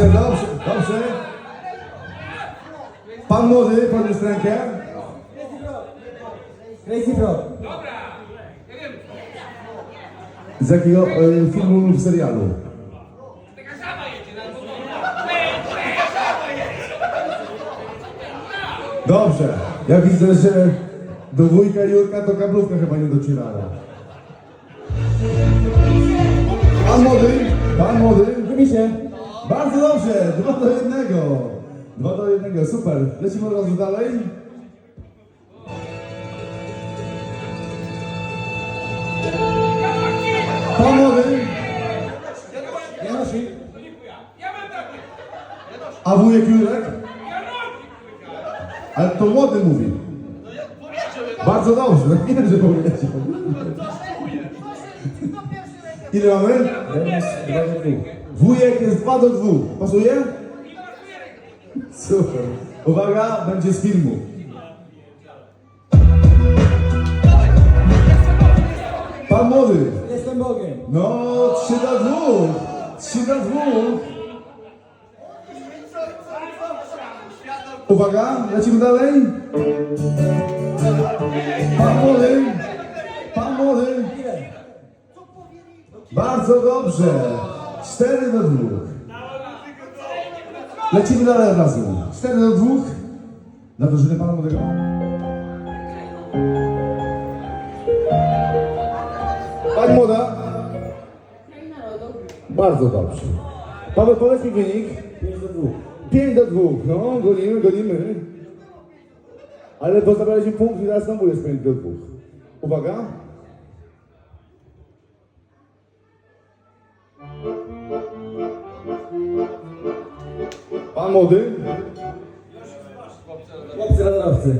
Dobrze, dobrze, dobrze. Pan młody, podniósł rękę. Crazy Frog. Z jakiego e, filmu lub serialu? Dobrze. Ja widzę, że do wujka Jurka to kablówka chyba nie docierała. Pan młody, pan młody. Wymi się. Bardzo dobrze, dwa do jednego. Dwa do jednego, super. Lecimy od razu dalej. Pan młody, Janosik. a wujek Jurek? Ale to młody mówi. Bardzo dobrze, wiem, że powiedział. Ile mamy? Remis 2 do 2. Wujek jest 2 do 2. Pasuje? Super. Uwaga, będzie z filmu. Pan młody. Jestem Bogiem. No, 3 do 2. 3 do 2. Uwaga, lecimy dalej. Pan młody. Pan młody. Bardzo dobrze. 4 do 2. Lecimy dalej razu. 4 do 2. Dla drużyny pana młodego. Pani młoda. Bardzo dobrze. Paweł, powiedz mi wynik. 5 do 2. 5 do 2. No, gonimy, gonimy. Ale pozabraliśmy punkt i teraz znowu jest 5 do 2. Uwaga. Pan młody. Chłopcy radarowcy.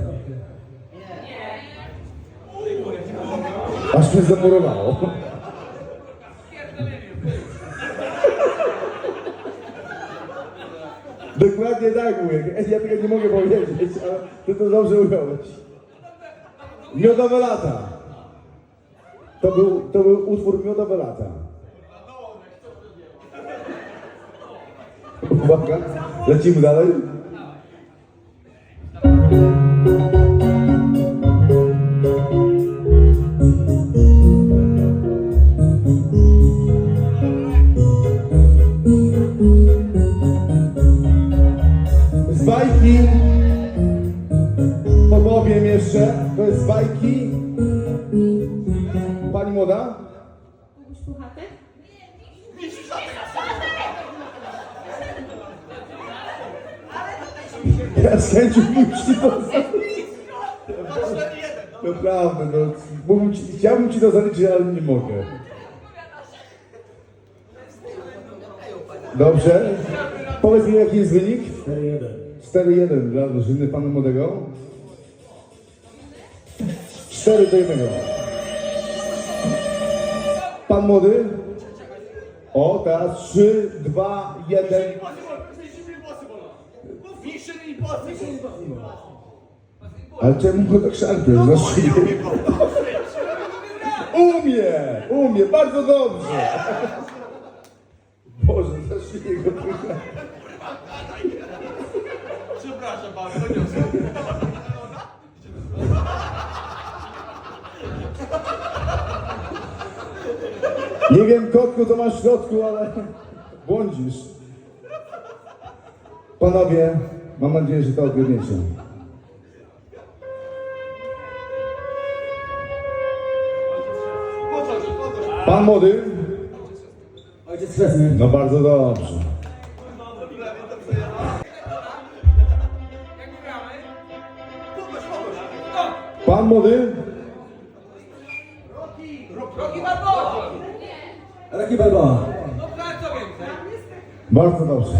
Aż mnie zamurowało. Dokładnie tak mówię. Ja tego nie mogę powiedzieć, ale ty to dobrze ująłeś. Miodowe lata. To był, to był utwór Miodowe lata. Uwaga, lecimy dalej. Z bajki opowiem jeszcze, to jest z bajki Pani młoda? Kubuś Puchatek? Ja z chęcią bym ci to Naprawdę, no, mógłbym ci, chciałbym ci to zaliczyć, ale nie mogę. Dobrze. Powiedz mi, jaki jest wynik? 4-1. 4-1 dla drużyny pana młodego. 4 do 1. Pan młody. O, teraz 3, 2, 1. Ale czemu go tak szarpie? No, umie, umie, bardzo dobrze. Boże, zacznij go trochę. Przepraszam bardzo. Nie wiem, kotku, to masz w środku, ale błądzisz. Panowie, mam nadzieję, że to odgadniecie. Pan młody? Ojciec chrzestny. No bardzo dobrze. Pan młody? Rocky Balboa. No co więcej? Bardzo dobrze.